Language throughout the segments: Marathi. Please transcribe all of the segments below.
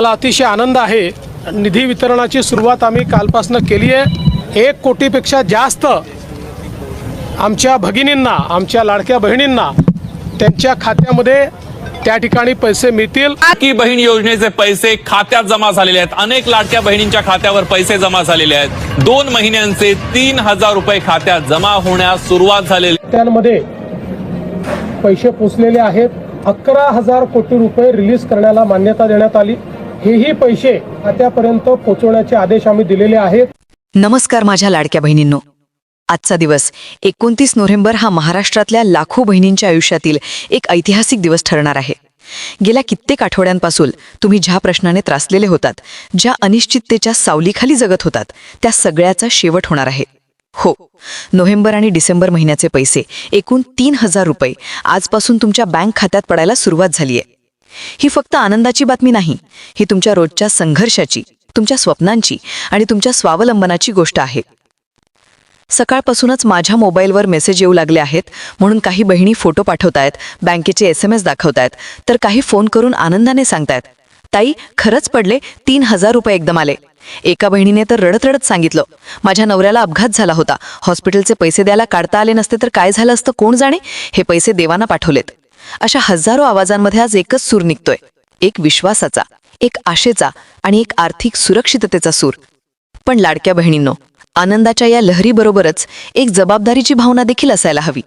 मला अतिशय आनंद आहे. निधी वितरणाची सुरुवात आम्ही कालपासून केली आहे. एक कोटीपेक्षा जास्त आमच्या भगिनींना आमच्या लाडक्या बहिणींना त्यांच्या खात्यामध्ये त्या ठिकाणी पैसे मिळतील. लाडकी बहीण योजनेचे पैसे खात्यात जमा झालेले आहेत. अनेक लाडक्या बहिणींच्या खात्यावर पैसे जमा झालेले आहेत. दोन महिन्यांचे तीन हजार रुपये खात्यात जमा होण्यास सुरुवात झालेली. खात्यांमध्ये पैसे पोचलेले आहेत. अकरा हजार कोटी रुपये रिलीज करण्याला मान्यता देण्यात आली. हेही पैसे खात्यापर्यंत पोहोचवण्याचे आदेश आम्ही दिलेले आहेत. नमस्कार माझ्या लाडक्या बहिणींनो. आजचा दिवस एकोणतीस नोव्हेंबर हा महाराष्ट्रातल्या लाखो बहिणींच्या आयुष्यातील एक ऐतिहासिक दिवस ठरणार आहे. गेल्या कित्येक आठवड्यांपासून तुम्ही ज्या प्रश्नाने त्रासलेले होतात ज्या अनिश्चिततेच्या सावलीखाली जगत होतात त्या सगळ्याचा शेवट होणार आहे. हो नोव्हेंबर आणि डिसेंबर महिन्याचे पैसे एकूण तीन हजार रुपये आजपासून तुमच्या बँक खात्यात पडायला सुरुवात झाली आहे ही फक्त आनंदाची बातमी नाही ही तुमच्या रोजच्या संघर्षाची तुमच्या स्वप्नांची आणि तुमच्या स्वावलंबनाची गोष्ट आहे. सकाळपासूनच माझ्या मोबाईलवर मेसेज येऊ लागले आहेत म्हणून काही बहिणी फोटो पाठवतायत बँकेचे एस एम एस दाखवतायत तर काही फोन करून आनंदाने सांगतायत ताई खरंच पडले तीन हजार रुपये एकदम आले. एका बहिणीने तर रडत रडत सांगितलं माझ्या नवऱ्याला अपघात झाला होता हॉस्पिटलचे पैसे द्यायला काढता आले नसते तर काय झालं असतं कोण जाणे? हे पैसे देवाना पाठवलेत. अशा हजारो आवाजांमध्ये आज एकच सूर निघतोय. एक विश्वासाचा एक आशेचा आणि एक आर्थिक सुरक्षिततेचा सूर. पण लाडक्या बहिणींनो आनंदाच्या या लहरीबरोबरच एक जबाबदारीची भावना देखील असायला हवी.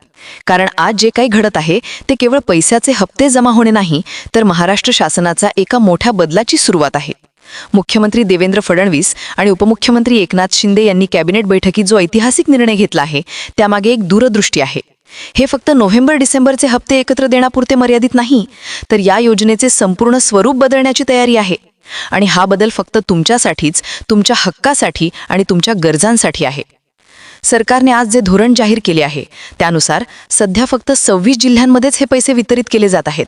कारण आज जे काही घडत आहे ते केवळ पैशाचे हप्ते जमा होणे नाही तर महाराष्ट्र शासनाचा एका मोठ्या बदलाची सुरुवात आहे. मुख्यमंत्री देवेंद्र फडणवीस आणि उपमुख्यमंत्री एकनाथ शिंदे यांनी कॅबिनेट बैठकीत जो ऐतिहासिक निर्णय घेतला आहे त्यामागे एक दूरदृष्टी आहे. हे फक्त नोव्हेंबर डिसेंबरचे हप्ते एकत्र देण्यापुरते मर्यादित नाही तर या योजनेचे संपूर्ण स्वरूप बदलण्याची तयारी आहे. आणि हा बदल फक्त तुमच्यासाठीच तुमच्या हक्कासाठी आणि तुमच्या गरजांसाठी आहे. सरकारने आज जे धोरण जाहीर केले आहे त्यानुसार सध्या फक्त सव्वीस जिल्ह्यांमध्येच हे पैसे वितरित केले जात आहेत.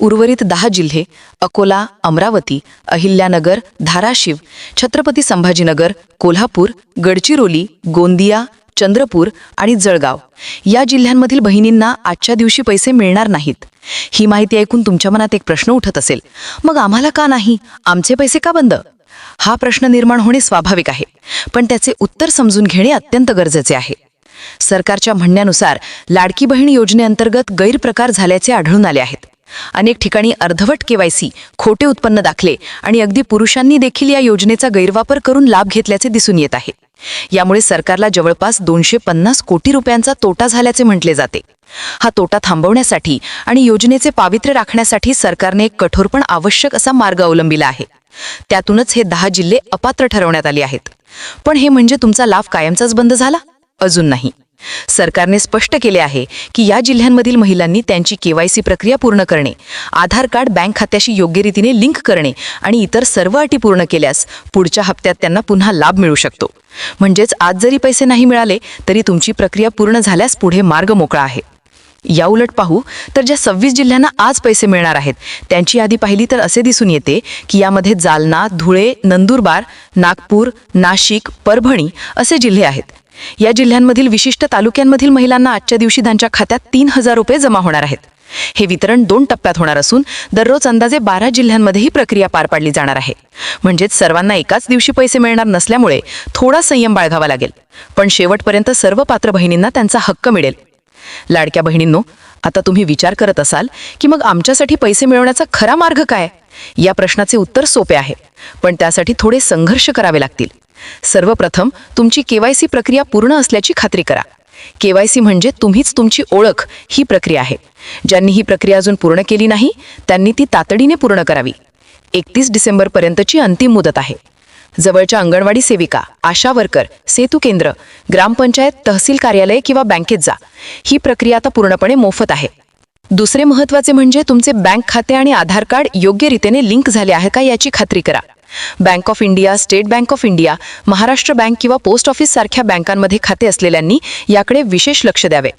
उर्वरित दहा जिल्हे अकोला अमरावती अहिल्यानगर धाराशिव छत्रपती संभाजीनगर कोल्हापूर गडचिरोली गोंदिया चंद्रपूर आणि जळगाव. या जिल्ह्यांमधील बहिणींना आजच्या दिवशी पैसे मिळणार नाहीत. ही माहिती ऐकून तुमच्या मनात एक प्रश्न उठत असेल. मग आम्हाला का नाही? आमचे पैसे का बंद? हा प्रश्न निर्माण होणे स्वाभाविक आहे. पण त्याचे उत्तर समजून घेणे अत्यंत गरजेचे आहे. सरकारच्या म्हणण्यानुसार लाडकी बहीण योजनेअंतर्गत गैरप्रकार झाल्याचे आढळून आले आहेत. अनेक ठिकाणी अर्धवट केवायसी खोटे उत्पन्न दाखले आणि अगदी पुरुषांनी देखील या योजनेचा गैरवापर करून लाभ घेतल्याचे दिसून येत आहे. यामुळे सरकारला जवळपास दोनशे पन्नास कोटी रुपयांचा तोटा झाल्याचे म्हटले जाते. हा तोटा थांबवण्यासाठी आणि योजनेचे पावित्र्य राखण्यासाठी सरकारने एक कठोर पण आवश्यक असा मार्ग अवलंबिला आहे. त्यातूनच हे दहा जिल्हे अपात्र ठरवण्यात आले आहेत. पण हे म्हणजे तुमचा लाभ कायमचाच बंद झाला? अजून नाही. सरकारने स्पष्ट केले आहे की या जिल्ह्यांमधील महिलांनी त्यांची केवायसी प्रक्रिया पूर्ण करणे आधार कार्ड बँक खात्याशी योग्य रीतीने लिंक करणे आणि इतर सर्व अटी पूर्ण केल्यास पुढच्या हप्त्यात त्यांना पुन्हा लाभ मिळू शकतो. म्हणजेच आज जरी पैसे नाही मिळाले तरी तुमची प्रक्रिया पूर्ण झाल्यास पुढे मार्ग मोकळा आहे. याउलट पाहू तर ज्या सव्वीस जिल्ह्यांना आज पैसे मिळणार आहेत त्यांची यादी पाहिली तर असे दिसून येते की यामध्ये जालना धुळे नंदुरबार नागपूर नाशिक परभणी असे जिल्हे आहेत. या जिल्ह्यांमधील विशिष्ट तालुक्यांमधील महिलांना आजच्या दिवशी त्यांच्या खात्यात तीन हजार रुपये जमा होणार आहेत. हे वितरण दोन टप्प्यात होणार असून दररोज अंदाजे बारा जिल्ह्यांमध्ये ही प्रक्रिया पार पाडली जाणार आहे. म्हणजेच सर्वांना एकाच दिवशी पैसे मिळणार नसल्यामुळे थोडा संयम बाळगावा लागेल. पण शेवटपर्यंत सर्व पात्र बहिणींना त्यांचा हक्क मिळेल. लाडक्या बहिणींनो आता तुम्ही विचार करत असाल की मग आमच्यासाठी पैसे मिळवण्याचा खरा मार्ग काय? या प्रश्नाचे उत्तर सोपे आहे. पण त्यासाठी थोडे संघर्ष करावे लागतील. सर्वप्रथम तुमची केवायसी प्रक्रिया पूर्ण असल्याची खात्री करा. केवायसी म्हणजे तुम्हीच तुमची ओळख ही प्रक्रिया आहे. ज्यांनी ही प्रक्रिया अजून पूर्ण केली नाही त्यांनी ती तातडीने पूर्ण करावी. एकतीस डिसेंबरपर्यंतची अंतिम मुदत आहे. जवळच्या अंगणवाडी सेविका आशा वर्कर सेतू केंद्र ग्रामपंचायत तहसील कार्यालय किंवा बँकेत जा. ही प्रक्रिया आता पूर्णपणे मोफत आहे. दुसरे महत्त्वाचे म्हणजे तुमचे बँक खाते आणि आधार कार्ड योग्य रीतीने लिंक झाले आहे का याची खात्री करा. Bank of India state bank of India Maharashtra bank किंवा पोस्ट ऑफिस सारख्या बँकांमध्ये खाते असलेल्यांनी याकडे विशेष लक्ष द्यावे.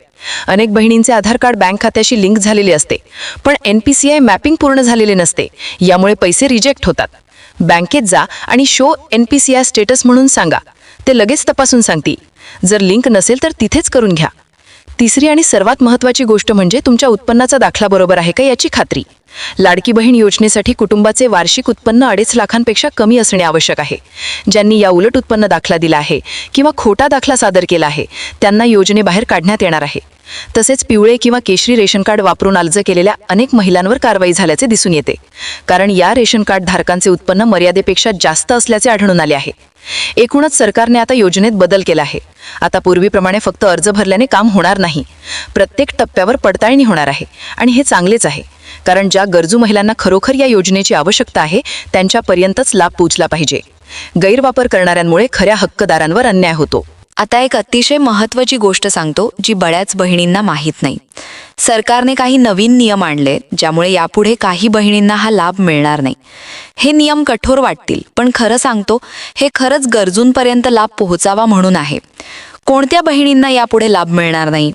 अनेक बहिणींचे आधार कार्ड बँक खात्याशी लिंक झालेले असते पण N P C I mapping पूर्ण झालेले नसते यामुळे पैसे रिजेक्ट होतात. बँकेत जा आणि show N P C I status म्हणून सांगा ते लगेच तपासून सांगतील. जर लिंक नसेल तर तिथेच करून घ्या. तिसरी आणि सर्वात महत्त्वाची गोष्ट म्हणजे तुमच्या उत्पन्नाचा दाखला बरोबर आहे का याची खात्री. लाडकी बहीण योजनेसाठी कुटुंबाचे वार्षिक उत्पन्न अडीच लाखांपेक्षा कमी असणे आवश्यक आहे. ज्यांनी या उलट उत्पन्न दाखला दिला आहे किंवा खोटा दाखला सादर केला आहे त्यांना योजनेबाहेर काढण्यात येणार आहे. तसेच पिवळे किंवा केशरी रेशन कार्ड वापरून अर्ज केलेल्या अनेक महिलांवर कारवाई झाल्याचे दिसून येते. कारण या रेशन कार्ड धारकांचे उत्पन्न मर्यादेपेक्षा जास्त असल्याचे आढळून आले आहे. एकूणच सरकारने आता योजनेत बदल केला आहे. आता पूर्वीप्रमाणे फक्त अर्ज भरल्याने काम होणार नाही. प्रत्येक टप्प्यावर पडताळणी होणार आहे आणि हे चांगलेच आहे. कारण ज्या गरजू महिलांना खरोखर या योजनेची आवश्यकता आहे त्यांच्यापर्यंतच लाभ पोचला पाहिजे. गैरवापर करणाऱ्यांमुळे खऱ्या हक्कदारांवर अन्याय होतो. आता एक अतिशय महत्त्वाची गोष्ट सांगतो जी बऱ्याच बहिणींना माहीत नाही. सरकारने काही नवीन नियम आणले ज्यामुळे यापुढे काही बहिणींना हा लाभ मिळणार नाही. हे नियम कठोर वाटतील पण खरं सांगतो हे खरंच गरजूंपर्यंत लाभ पोहोचावा म्हणून आहे. कोणत्या बहिणींना यापुढे लाभ मिळणार नाही?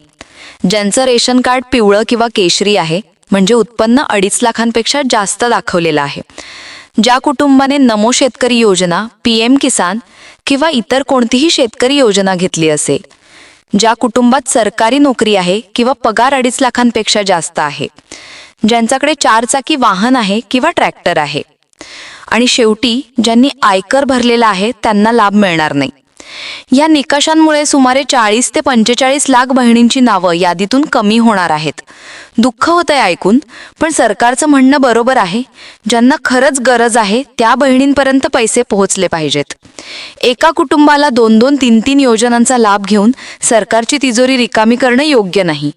ज्यांचं रेशन कार्ड पिवळं किंवा केशरी आहे म्हणजे उत्पन्न अडीच लाखांपेक्षा जास्त दाखवलेलं आहे. ज्या कुटुंबाने नमो शेतकरी योजना पी एम किसान किंवा इतर कोणतीही शेतकरी योजना घेतली असेल ज्या कुटुंबात सरकारी नोकरी आहे किंवा पगार अडीच लाखांपेक्षा जास्त आहे ज्यांच्याकडे चारचाकी वाहन आहे किंवा ट्रॅक्टर आहे. आणि शेवटी ज्यांनी आयकर भरलेला आहे त्यांना लाभ मिळणार नाही. या निकषांमुळे सुमारे चाळीस ते पंचेचाळीस लाख बहिणींची नावं यादीतून कमी होणार आहेत. दुःख होतंय ऐकून पण सरकारचं म्हणणं बरोबर आहे. ज्यांना खरंच गरज आहे त्या बहिणींपर्यंत पैसे पोहोचले पाहिजेत. एका कुटुंबाला दोन दोन तीन तीन योजनांचा लाभ घेऊन सरकारची तिजोरी रिकामी करणं योग्य नाही.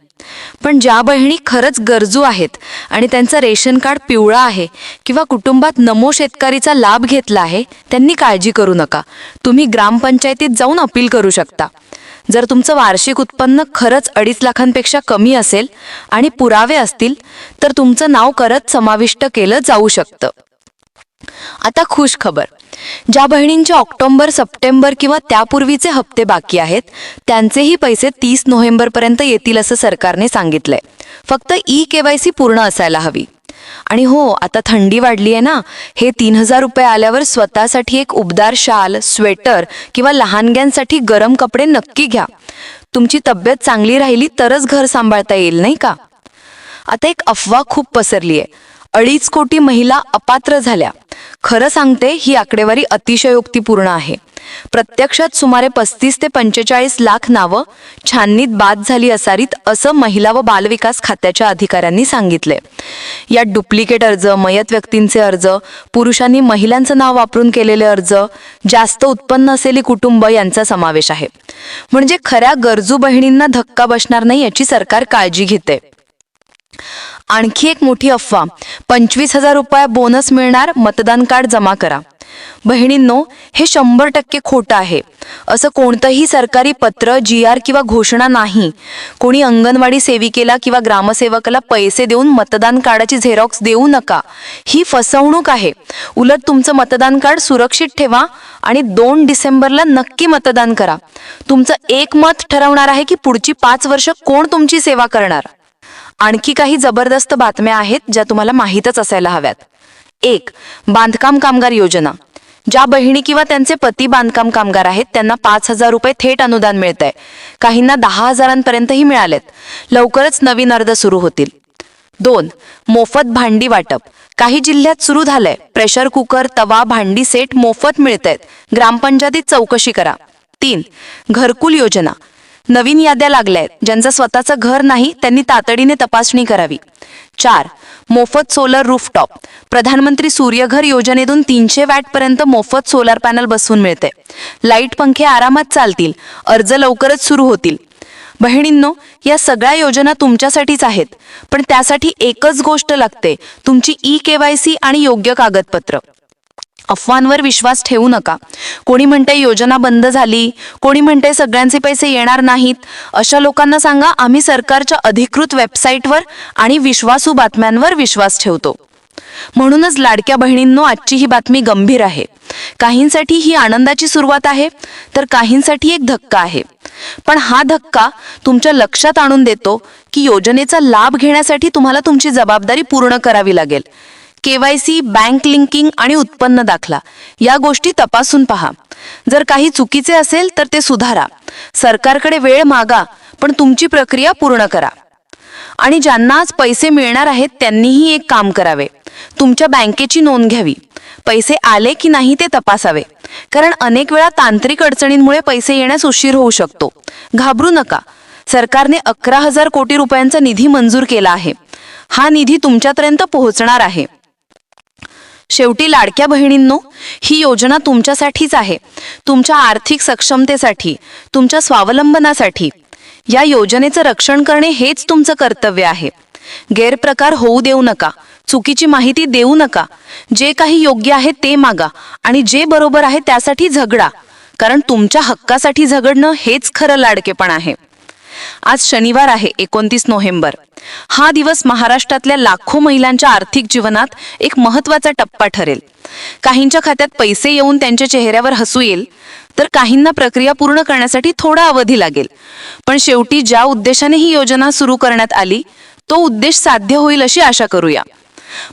पण ज्या बहिणी खरंच गरजू आहेत आणि त्यांचं रेशन कार्ड पिवळा आहे किंवा कुटुंबात नमो शेतकरीचा लाभ घेतला आहे त्यांनी काळजी करू नका. तुम्ही ग्रामपंचायतीत जाऊन अपील करू शकता. जर तुमचं वार्षिक उत्पन्न खरंच अडीच लाखांपेक्षा कमी असेल आणि पुरावे असतील तर तुमचं नाव करत समाविष्ट केलं जाऊ शकतं. आता खुश खबर. ज्या बहिणींचे ऑक्टोबर सप्टेंबर किंवा त्यापूर्वीचे हप्ते बाकी आहेत त्यांचेही पैसे तीस नोव्हेंबरपर्यंत येतील असं सरकारने सांगितलंय. फक्त ई केवायसी पूर्ण असायला हवी. आणि हो आता थंडी वाढली आहे ना. हे तीन हजार रुपये आल्यावर स्वतःसाठी एक उबदार शाल स्वेटर किंवा लहानग्यांसाठी गरम कपडे नक्की घ्या. तुमची तब्येत चांगली राहिली तरच घर सांभाळता येईल नाही का? आता एक अफवा खूप पसरली आहे अडीच कोटी महिला अपात्र झाल्या. खरं सांगते ही आकडेवारी अतिशयोक्तीपूर्ण आहे. प्रत्यक्षात सुमारे पस्तीस ते पंचेचाळीस लाख नावं छाननीत बाद झाली असावीत असं महिला व बालविकास खात्याच्या अधिकाऱ्यांनी सांगितले यात डुप्लिकेट अर्ज मयत व्यक्तींचे अर्ज पुरुषांनी महिलांचं नाव वापरून केलेले अर्ज जास्त उत्पन्न असलेली कुटुंब यांचा समावेश आहे. म्हणजे खऱ्या गरजू बहिणींना धक्का बसणार नाही याची सरकार काळजी घेते. आणखी एक मोठी अफवा. पंचवीस हजार रुपया बोनस मिळणार मतदान कार्ड जमा करा. बहिणींनो हे शंभर टक्के खोटं आहे. असं कोणतंही सरकारी पत्र जी आर किंवा घोषणा नाही. कोणी अंगणवाडी सेविकेला किंवा ग्रामसेवकाला पैसे देऊन मतदान कार्डाची झेरॉक्स देऊ नका. ही फसवणूक आहे. उलट तुमचं मतदान कार्ड सुरक्षित ठेवा आणि दोन डिसेंबरला नक्की मतदान करा. तुमचं एक मत ठरवणार आहे की पुढची पाच वर्ष कोण तुमची सेवा करणार. आणखी काही जबरदस्त बातम्या आहेत ज्या तुम्हाला माहीतच असायला हव्यात. एक बांधकाम कामगार योजना. ज्या बहिणी किंवा त्यांचे पती बांधकाम कामगार आहेत त्यांना पाच हजार रुपये थेट अनुदान मिळत आहे काहींना दहा हजारांपर्यंतही मिळालेत. लवकरच नवीन अर्ज सुरू होतील. दोन मोफत भांडी वाटप. काही जिल्ह्यात सुरू झालंय. प्रेशर कुकर तवा भांडी सेट मोफत मिळत आहेत ग्रामपंचायतीत चौकशी करा. तीन घरकुल योजना. नवीन याद्या लागल्या आहेत ज्यांचं स्वतःचं घर नाही त्यांनी तातडीने तपासणी करावी. चार. मोफत सोलर रूफटॉप प्रधानमंत्री सूर्यघर योजनेतून तीनशे वॅटपर्यंत मोफत सोलार पॅनल बसवून मिळते. लाइट पंखे आरामात चालतील. अर्ज लवकरच सुरू होतील. बहिणींनो या सगळ्या योजना तुमच्यासाठीच आहेत. पण त्यासाठी एकच गोष्ट लागते. तुमची ई केवायसी आणि योग्य कागदपत्र. अफवांवर विश्वास ठेवू नका. कोणी म्हणते योजना बंद झाली कोणी म्हणते सगळ्यांचे पैसे येणार नाहीत अशा लोकांना सांगा आम्ही सरकारच्या अधिकृत वेबसाईटवर आणि विश्वासू बातम्यांवर विश्वास ठेवतो. म्हणूनच लाडक्या बहिणींनो आजची ही बातमी गंभीर आहे. काहींसाठी ही आनंदाची सुरुवात आहे तर काहींसाठी एक धक्का आहे. पण हा धक्का तुमच्या लक्षात आणून देतो की योजनेचा लाभ घेण्यासाठी तुम्हाला तुमची जबाबदारी पूर्ण करावी लागेल. केवायसी बँक लिंकिंग आणि उत्पन्न दाखला. या गोष्टी तपासून पहा. जर काही चुकीचे असेल तर ते सुधारा. सरकारकडे वेळ मागा पण तुमची प्रक्रिया पूर्ण करा. आणि ज्यांना आज पैसे मिळणार आहेत त्यांनीही एक काम करावे. तुमच्या बँकेची नोंद घ्यावी. पैसे आले की नाही ते तपासावे. कारण अनेक वेळा तांत्रिक अडचणींमुळे पैसे येण्यास उशीर होऊ शकतो. घाबरू नका. सरकारने अकरा हजार कोटी रुपयांचा निधी मंजूर केला आहे. हा निधी तुमच्यापर्यंत पोहोचणार आहे. शेवटी लाडक्या बहिणींनो ही योजना तुमच्यासाठीच आहे. तुमच्या आर्थिक सक्षमतेसाठी तुमच्या स्वावलंबनासाठी. या योजनेचं रक्षण करणे हेच तुमचं कर्तव्य आहे. गैरप्रकार होऊ देऊ नका चुकीची माहिती देऊ नका. जे काही योग्य आहे ते मागा आणि जे बरोबर आहे त्यासाठी झगडा. कारण तुमच्या हक्कासाठी झगडणं हेच खरं लाडकेपण आहे. आज शनिवार आहे एकोणतीस नोव्हेंबर. हा दिवस महाराष्ट्रातल्या लाखो महिलांच्या आर्थिक जीवनात एक महत्त्वाचा टप्पा ठरेल. काहींच्या खात्यात पैसे येऊन त्यांच्या चेहऱ्यावर हसू येईल तर काहींना प्रक्रिया पूर्ण करण्यासाठी थोडा अवधी लागेल. पण शेवटी ज्या उद्देशाने ही योजना सुरू करण्यात आली तो उद्देश साध्य होईल अशी आशा करूया.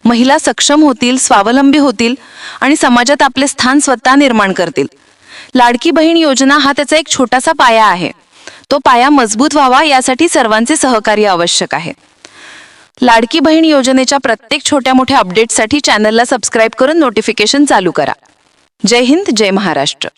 महिला सक्षम होतील स्वावलंबी होतील आणि समाजात आपले स्थान स्वतः निर्माण करतील. लाडकी बहीण योजना हा त्याचा एक छोटासा पाया आहे. तो पाया मजबूत व्हावा यासाठी सर्वांचे सहकार्य आवश्यक आहे. लाडकी बहीण योजनेच्या प्रत्येक छोट्या मोठ्या अपडेटसाठी चॅनलला सबस्क्राईब करून नोटिफिकेशन चालू करा. जय हिंद जय महाराष्ट्र.